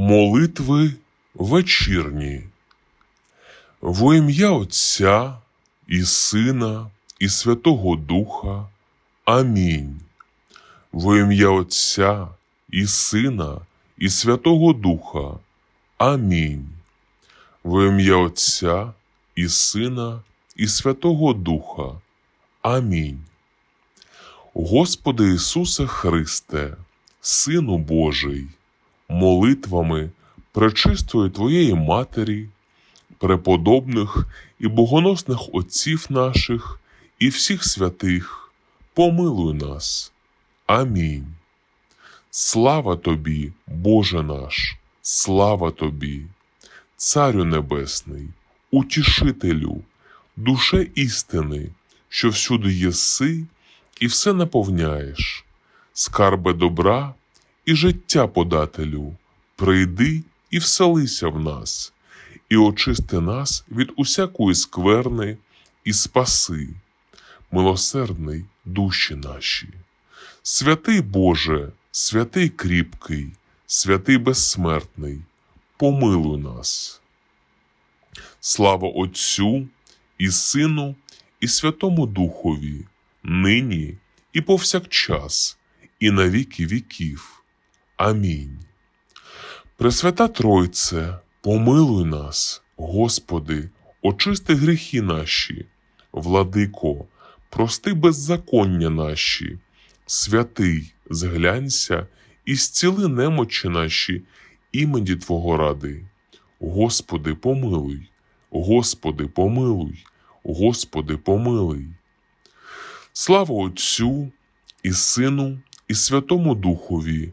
Молитви вечірні. Во ім'я Отця і Сина, і Святого Духа. Амінь. Во ім'я Отця і Сина, і Святого Духа. Амінь. Во ім'я Отця і Сина, і Святого Духа. Амінь. Господи Ісусе Христе, Сину Божий, молитвами пречистої Твоєї Матері, преподобних і богоносних отців наших і всіх святих, помилуй нас. Амінь. Слава Тобі, Боже наш, слава Тобі, Царю Небесний, Утішителю, душе істини, що всюди єси і все наповняєш, скарбе добра і життя подателю, прийди і вселися в нас, і очисти нас від усякої скверни і спаси, милосердний душі наші. Святий Боже, святий кріпкий, святий безсмертний, помилуй нас. Слава Отцю і Сину, і Святому Духові, нині і повсякчас, і на віки віків. Амінь. Пресвята Тройце, помилуй нас, Господи, очисти гріхи наші, владико, прости беззаконня наші, святий, зглянься і зціли немочі наші імені Твого ради. Господи, помилуй, Господи, помилуй, Господи, помилуй. Слава Отцю і Сину, і Святому Духові,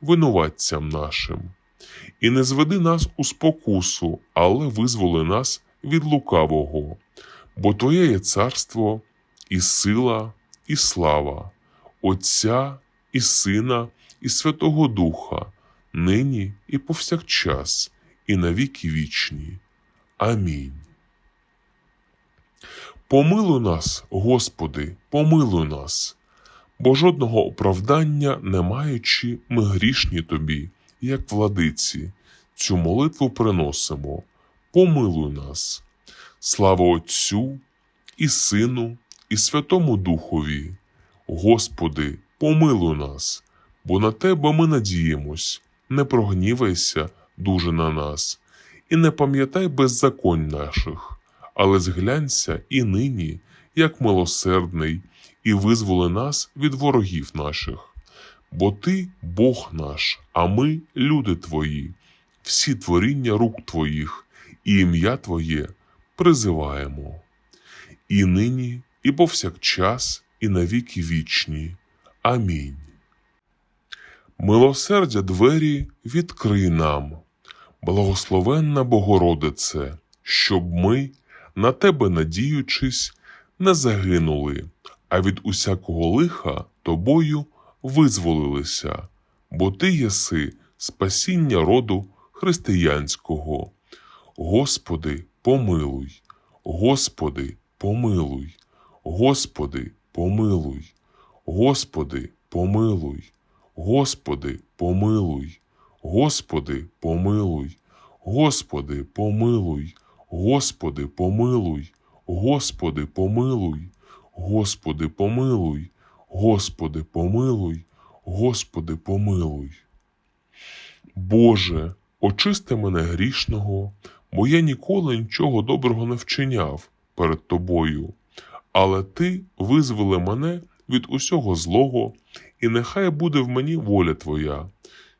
винуватцям нашим. І не зведи нас у спокусу, але визволи нас від лукавого, бо Твоє є царство, і сила, і слава, Отця і Сина, і Святого Духа, нині і повсякчас, і на віки вічні. Амінь. Помилуй нас, Господи, помилуй нас, бо жодного оправдання не маючи, ми грішні Тобі, як владиці, цю молитву приносимо. Помилуй нас. Слава Отцю і Сину, і Святому Духові. Господи, помилуй нас, бо на Тебе ми надіємось, не прогнівайся дуже на нас, і не пам'ятай беззаконь наших але зглянься і нині, як милосердний, і визволи нас від ворогів наших. Бо ти Бог наш, а ми люди твої, всі творіння рук твоїх, і ім'я Твоє призиваємо. І нині, і повсякчас, і навіки вічні. Амінь. Милосердя двері відкрий нам, благословенна Богородице, щоб ми на тебе надіючись, не загинули, а від усякого лиха тобою визволилися, бо ти єси спасіння роду християнського. Господи, помилуй, Господи, помилуй, Господи, помилуй, Господи, помилуй, Господи, помилуй, Господи, помилуй, Господи, помилуй. Господи, помилуй, Господи, помилуй, Господи, помилуй, Господи, помилуй, Господи, помилуй. Боже, очисти мене грішного, бо я ніколи нічого доброго не вчиняв перед Тобою, але Ти визволи мене від усього злого, і нехай буде в мені воля Твоя,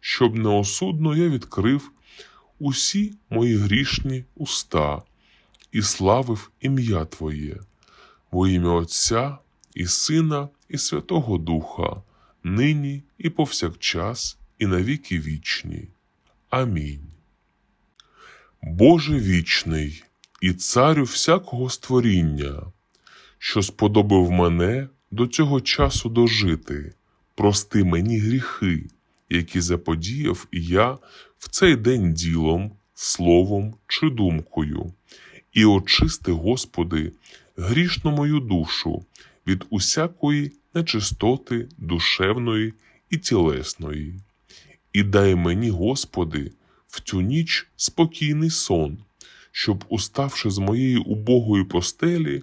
щоб неосудно я відкрив усі мої грішні уста і славив ім'я Твоє, во ім'я Отця і Сина, і Святого Духа, нині і повсякчас, і на віки вічні. Амінь. Боже вічний і царю всякого створіння, що сподобав мене до цього часу дожити, прости мені гріхи, які заподіяв я в цей день ділом, словом чи думкою, і очисти, Господи, грішну мою душу від усякої нечистоти душевної і тілесної. І дай мені, Господи, в цю ніч спокійний сон, щоб, уставши з моєї убогої постелі,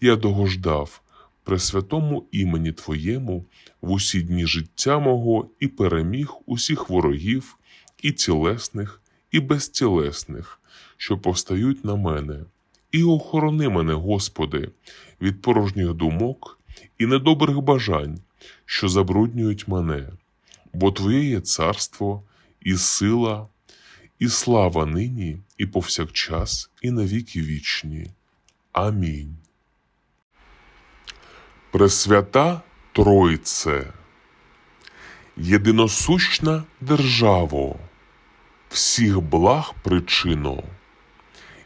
я догождав при святому імені Твоєму в усі дні життя мого і переміг усіх ворогів, і тілесних, і безтілесних, що повстають на мене. І охорони мене, Господи, від порожніх думок і недобрих бажань, що забруднюють мене, бо Твоє є царство, і сила, і слава нині, і повсякчас, і навіки вічні. Амінь. Пресвята Тройце, єдиносущна державо, всіх благ причино,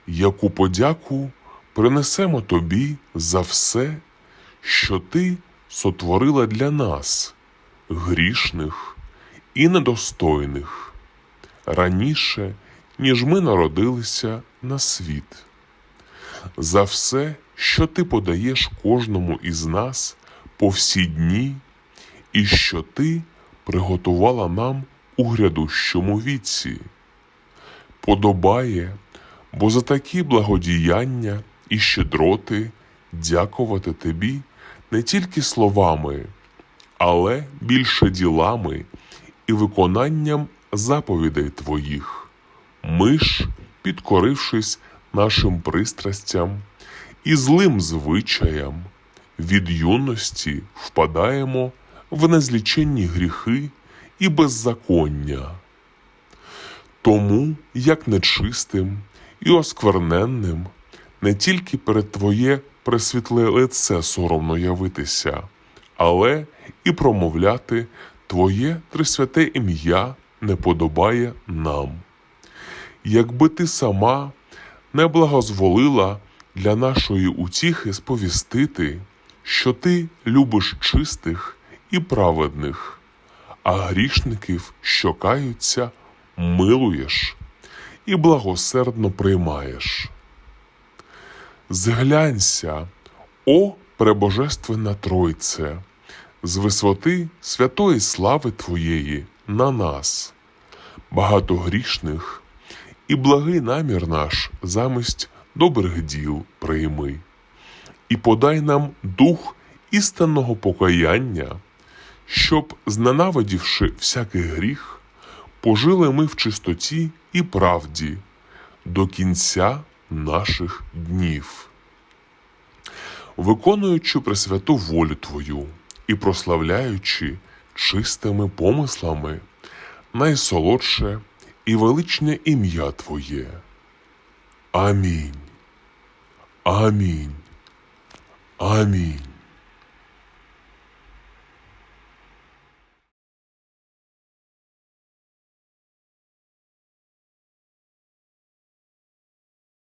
яку подяку принесемо тобі за все, що ти сотворила для нас, грішних і недостойних, раніше, ніж ми народилися на світ за все, що ти подаєш кожному із нас по всі дні, і що ти приготувала нам у грядущому віці. Подобає, бо за такі благодіяння і щедроти дякувати тобі не тільки словами, але більше ділами і виконанням заповідей твоїх. Ми ж, підкорившись нашим пристрастям і злим звичаям, від юності впадаємо в незліченні гріхи і беззаконня. Тому, як нечистим і оскверненним, не тільки перед Твоє пресвітле лице соромно явитися, але і промовляти Твоє трисвяте ім'я не подобає нам. Якби ти сама не благозволила для нашої утіхи сповістити, що ти любиш чистих і праведних, а грішників, що каються, милуєш і благосердно приймаєш. Зглянься, о пребожественна Тройце, з висоти святої слави Твоєї на нас, багато грішних, і благий намір наш замість добрих діл прийми, і подай нам дух істинного покаяння, щоб, зненавидівши всякий гріх, пожили ми в чистоті і правді до кінця наших днів. Виконуючи пресвяту волю Твою і прославляючи чистими помислами, найсолодше і величне ім'я Твоє. Амінь. Амінь. Амінь.